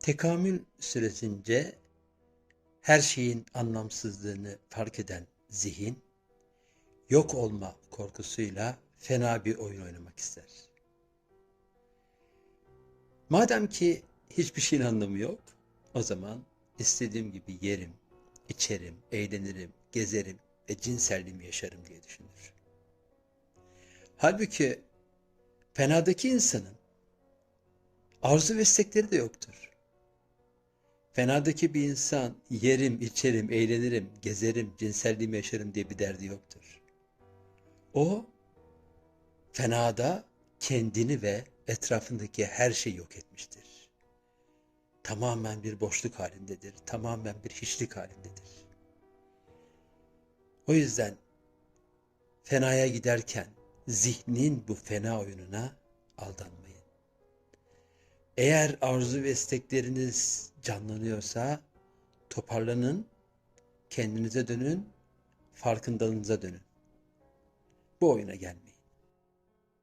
Tekamül süresince her şeyin anlamsızlığını fark eden zihin, yok olma korkusuyla fena bir oyun oynamak ister. Madem ki hiçbir şeyin anlamı yok, o zaman istediğim gibi yerim, içerim, eğlenirim, gezerim ve cinselliğimi yaşarım diye düşünür. Halbuki fenadaki insanın arzu ve istekleri de yoktur. Fenadaki bir insan yerim, içerim, eğlenirim, gezerim, cinselliğimi yaşarım diye bir derdi yoktur. O fenada kendini ve etrafındaki her şeyi yok etmiştir. Tamamen bir boşluk halindedir, tamamen bir hiçlik halindedir. O yüzden fenaya giderken zihnin bu fena oyununa aldanmayın. Eğer arzu ve istekleriniz canlanıyorsa toparlanın, kendinize dönün, farkındalığınıza dönün. Bu oyuna gelmeyin.